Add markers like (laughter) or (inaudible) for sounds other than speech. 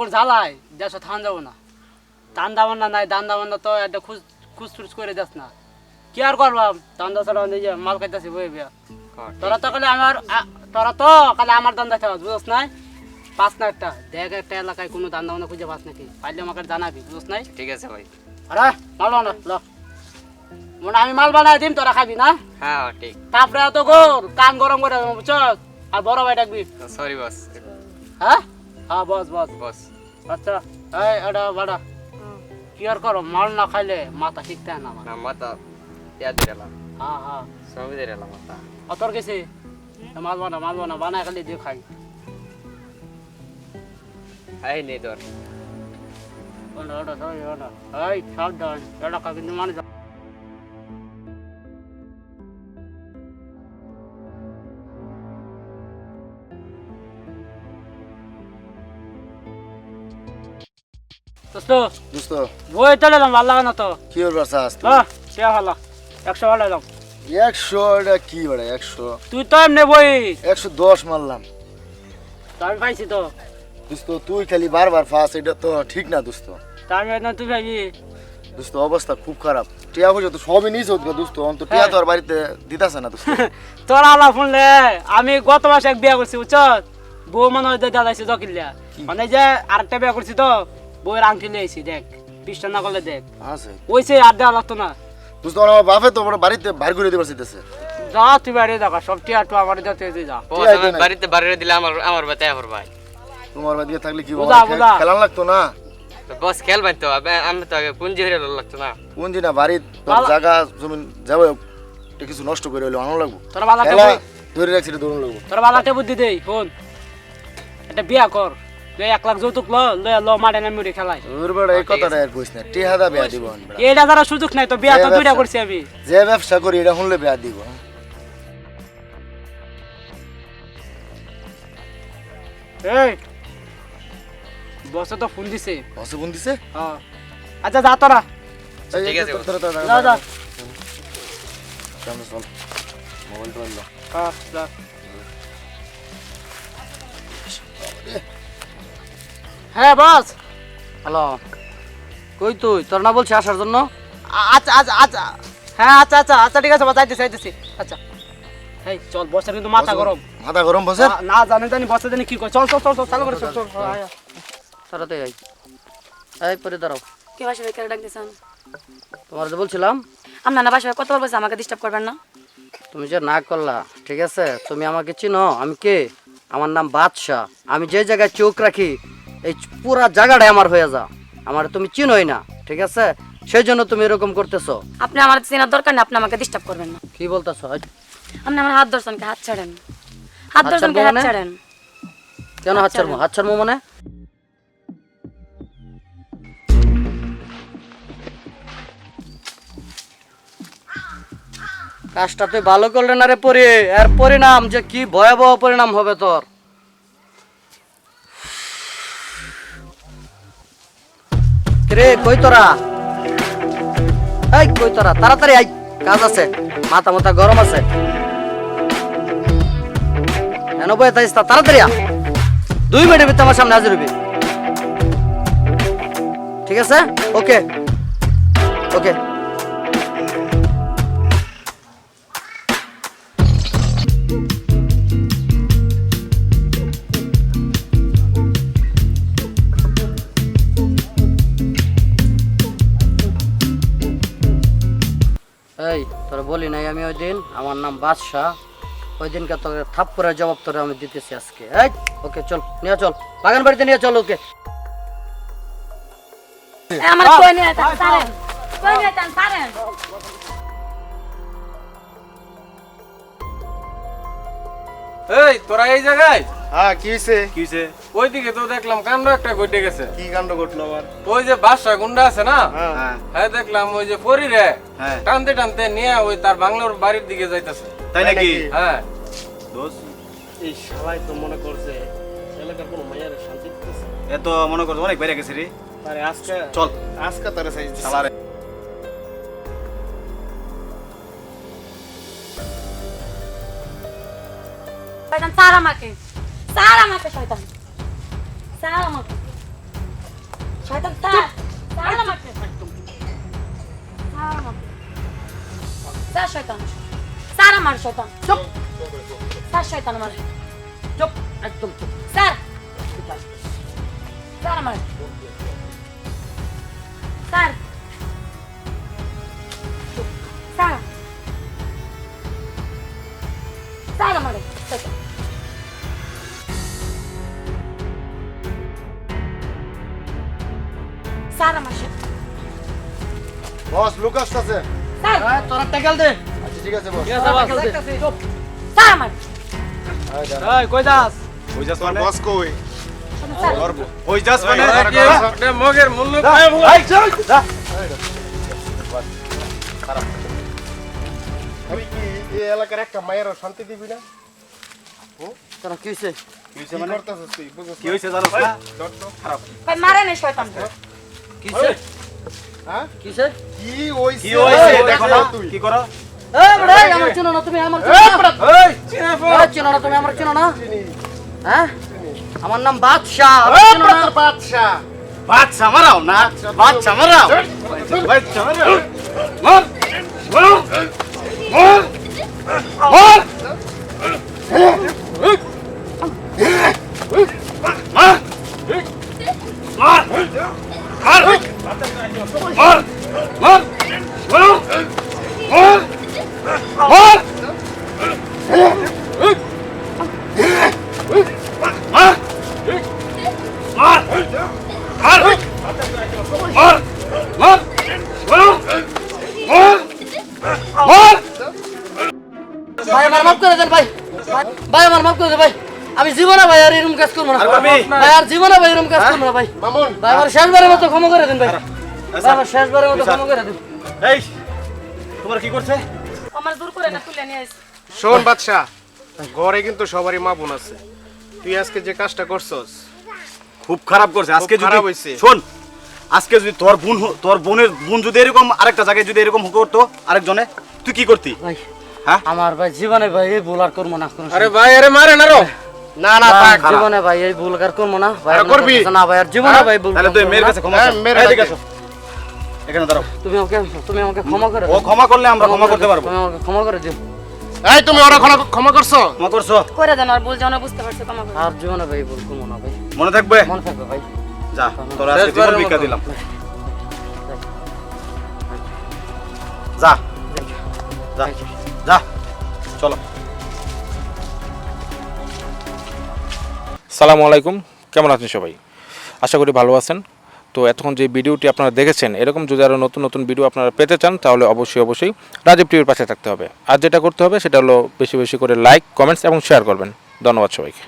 তোর জ্বালায় দেশ থান যাব না। দান দামান না নাই দান দামান না তো একটা খুশ খুশ খুশ করে যাস না। কি আর করবাম দান্দা ছাড়া নিজে মাল খাইতেছি বই বিয়া। তোরা তো কালে আমার তোরা তো কালে আমার দান্দা দেখা বুঝস নাই? পাস না একটা। দেখ একটা এলাকায় কোনো দান্দা দামান খুঁজে পাস নাকি? পাইলে আমাকে জানাবি বুঝস নাই? ঠিক আছে ভাই। আরে মাল বানা ল। মনে আমি মাল বানাই দিম তোরা খাবি না? হ্যাঁ ঠিক। তারপরে তো গোর কান গরম করে বুঝছ আর বড় ভাই ডাকবি। সরি বস হ্যাঁ? হ্যাঁ বস বস। বস। আচ্ছা এই এটা বাড়া। কি আর করো মাল না খাইলে মাথা ঠিক থাকে না আমার। না মাথা ইয়া দিলাম। হ্যাঁ হ্যাঁ। সবই দিলাম মাথা। অতর গেছে? মাল বানা মাল বানা বানায় খালি দিয়ে খাই। এই নেই ধর। এই সাবধান। এটা কিন্তু মানে দোস্ত। দোস্ত। বই ভালো লাগে না তো। কি? হ্যাঁ ভালো একশো ভালো একশো এটা কি বেড়া একশো? তুই তো এমনি বই। একশো দশ মারলাম। আমি পাইছি তো। দোস্ত তুই খালি বারবার ফাস এটা তো ঠিক না দোস্ত। আমি একদম তুই পাইবি। দোস্ত অবস্থা খুব খারাপ। টিয়া পয়সা তো সবই নিয়েছে ওদিকে দোস্ত। অন্ত টিয়া তো আর বাড়িতে দিতাছে না দোস্ত। (laughs) তোর আলা শুনলে আমি গত মাসে এক বিয়া করছি বুঝছ? বউ মনে হয় দাদাইছে জকিল্লা। মানে যে আরেকটা বিয়া করছি তো বউয়ের আংটি লিয়েছি দেখ পিসটা না করলে দেখ। আছে। ওইসে আর দেওয়া লাগতো না। দোস্ত আমার বাপে তো বাড়িতে বাইর করে দিবার চাইতেছে। যা তুই বাড়ি দেখা সব টিয়া টু আমার তুই যা। না? বাড়িতে দিলে আমার আমার বাতে আমার ভাই। তোমার বাড়িতে থাকলে কি বুঝা। লাগতো না? তো বস খেলবেন তো আমি তো আগে পুঞ্জি হয়ে লাগতো না। কোন দিন বাড়ি তোর জায়গা জমিন যাবে এটা কিছু নষ্ট করে হইল আনো লাগবো। তোর বালাটা খেলা ধরে রাখছি দৌড় লাগবো। তোর বালাটা বুদ্ধি দেই ফোন একটা বিয়া কর। এক লাখ যৌতুক ল ল মারে না মুড়ি খেলাই তোর বেড়া এই কথাটা আর কইস না টিয়া দা বিয়া দিব এইটা যারা সুযোগ নাই তো বিয়া তো দুইটা করছি আমি। যে ব্যবসা করি এটা শুনলে বিয়া দিব। এই বসে তো ফোন দিছে। অসে ফোন দিছে? হ্যাঁ। আচ্ছা যা তোরা। এই, ঠিক আছে, যা যা। মোবাইল টোবাইল হ্যাঁ যা। হ্যাঁ বস। হ্যালো। কই তুই? তোর না বলছি আসার জন্য? আচ্ছা আচ্ছা আচ্ছা। হ্যাঁ আচ্ছা আচ্ছা আচ্ছা ঠিক আছে বস আইতেছি আইতেছি আচ্ছা। এই চল বসের কিন্তু মাথা গরম। মাথা গরম বসে না- জানি জানি বসে জানি কি করে। চল চল চল চল চালু করে চল চল। তাড়াতাড়ি আই এই। পরে দাঁড়াও। কে বাসা ভাই কেন ডাকতেছেন? তোমার যে বলছিলাম? আপনার না বাসা ভাই কতবার বলছে আমাকে ডিস্টার্ব করবেন না? তুমি যে না করলা ঠিক আছে? তুমি আমাকে চিনো আমি কে? আমার নাম বাদশাহ। আমি যে জায়গায় চোখ রাখি এই পুরা জায়গাটাই আমার হয়ে যা। আমার তুমি চিনোই না ঠিক আছে? সেই জন্য তুমি এরকম করতেছো। আপনি আমার চেনার দরকার নেই আপনি আমাকে ডিস্টার্ব করবেন না। কি বলতেছো? আপনি আমার হাত ধরছেন কে হাত ছাড়েন। হাত হাত ধরছেন কে হাত মানে? ছাড়েন। কেন হাত ছাড়বো? হাত ছাড়বো মানে? কাজটা তুই ভালো করলে না রে পরি এর পরিণাম যে কি ভয়াবহ পরিণাম হবে তোর? রে, কই তোরা? এই, কই তোরা? তাড়াতাড়ি আই কাজ আছে, মাথা মাথা গরম আছে। কেন বয়ে তাইস তাড়াতাড়ি আ দুই মিনিটের ভিতরে আমার সামনে হাজির হবি। ঠিক আছে? ওকে ওকে। এই তোরা বলি নাই আমি ওই দিন আমার নাম বাদশাহ। ওই দিনকে তোকে থাপ করে জবাব তোরে আমি দিতেছি আজকে। এই ওকে চল নিয়ে চল বাগান বাড়িতে নিয়ে চল ওকে। আমার কই নিয়ে আইতেন ছাড়েন কই নিয়ে আইতেন ছাড়েন এই তোরা এই জায়গায়? হ্যাঁ কি হইছে? কিছে ওইদিকে তো দেখলাম কাণ্ড একটা ঘটে গেছে। কি কাণ্ড ঘটলো আবার? ওই যে বাদশা গুন্ডা আছে না? হ্যাঁ। হ্যাঁ। দেখলাম ওই যে পরি রে হ্যাঁ। টানতে টানতে নিয়ে ওই তার বাংলোর বাড়ির দিকে যাইতেছে। তাই নাকি? হ্যাঁ। এই সবাই তো মনে করছে এলাকার কোনো মায়ের শান্তি দিতেছে। এ তো মনে করছ অনেক বাইরে গেছে রে। আরে আজকে চল। আজকে তারে চাই সালারে শয়তান ছাড় ছাড় আমাকে শয়তান। ছাড় আমাকে। শয়তান স্যার। স্যার আমাকে স্যার আমাকে। স্যার শয়তান। স্যার আমার শয়তান। চুপ। স্যার শয়তান আমার। চুপ। একদম চুপ। স্যার। স্যার আমার। স্যার আমার শয়তান বস লোক আসতেছে। স্যার। তোরা টেকেল দে। আচ্ছা ঠিক আছে বস। স্যার আমার এই কই দাস ওই যাস মানে? বস কই? যাস মানে? মগের মূল্য আমি কি এই এলাকার একটা মায়ের শান্তি দিবি না? তোরা কি হইছে? কি করতেছিস তুই? কি হইছে জানোস না? ভাই মারে নে শয়তান কি হ্যাঁ? কি কি হইছে? কি হইছে? দেখো না তুই। কি করো? এই বড় আমার চিনো না তুমি আমার চিনো না। এই চিনে পড়। চিনো না তুমি আমার চিনো না। হ্যাঁ? আমার নাম বাদশাহ চিনো না? বাদশা বাচ্চা মারাও না বাচ্চা মারাও। বাচ্চা মারাও। মার মার মার মার মার। ভাই- আমার মাফ করে ভাই। আমি জীবনে ভাই আর এরকম কাজ করব না। ভাই আর জীবনে ভাই এরকম কাজ করব না ভাই। ভাই আমার শেষবারের মতো ক্ষমা করে দেন ভাই। ভাই আমার শেষবারের মতো ক্ষমা করে দেন। এই তোমার কি করছে? আমার দূর করে না তুলে নিয়ে আসি শোন বাদশা ঘরে কিন্তু সবারই মা বোন আছে। তুই আজকে যে কাজটা করছস খুব খারাপ করছে। আজকে যদি শোন আজকে যদি তোর বোন তোর বোনের বোন যদি এরকম আরেকটা জায়গায় যদি এরকম করতো আরেকজনে তুই কি করতি? ভাই হ্যাঁ? আমার ভাই জীবনে ভাই এই ভুল আর করব না কোনো আরে ভাই আরে মারে না রো। না না থাক জীবনে ভাই এই ভুল আর করব না। ভাই করবি? না ভাই আর জীবনে ভাই ভুল তাহলে তুই মেয়ের কাছে ক্ষমা হ্যাঁ, মেয়ের কাছে। এখানে দাঁড়াও। তুমি আমাকে তুমি আমাকে ক্ষমা করে ও ক্ষমা করলে আমরা ক্ষমা করতে পারব। তুমি আমাকে ক্ষমা করে দিও। এই তুমি ওরা ক্ষমা ক্ষমা করছ? ক্ষমা করছ। করে দেন আর ভুল যেন বুঝতে পারছে তোমার আর জীবনে ভাই ভুল করব না ভাই। মনে থাকবে? মনে থাকবে ভাই। যা তোরা আজকে জীবন ভিক্ষা দিলাম। যা। যা। যা, চলো। সালামু আলাইকুম, কেমন আছেন সবাই? আশা করি ভালো আছেন। তো এতক্ষণ যে ভিডিওটি আপনারা দেখেছেন, এরকম যদি আরও নতুন নতুন ভিডিও আপনারা পেতে চান, তাহলে অবশ্যই অবশ্যই রাজীব টিভির পাশে থাকতে হবে। আর যেটা করতে হবে, সেটা হলো বেশি বেশি করে লাইক কমেন্টস এবং শেয়ার করবেন। ধন্যবাদ সবাইকে।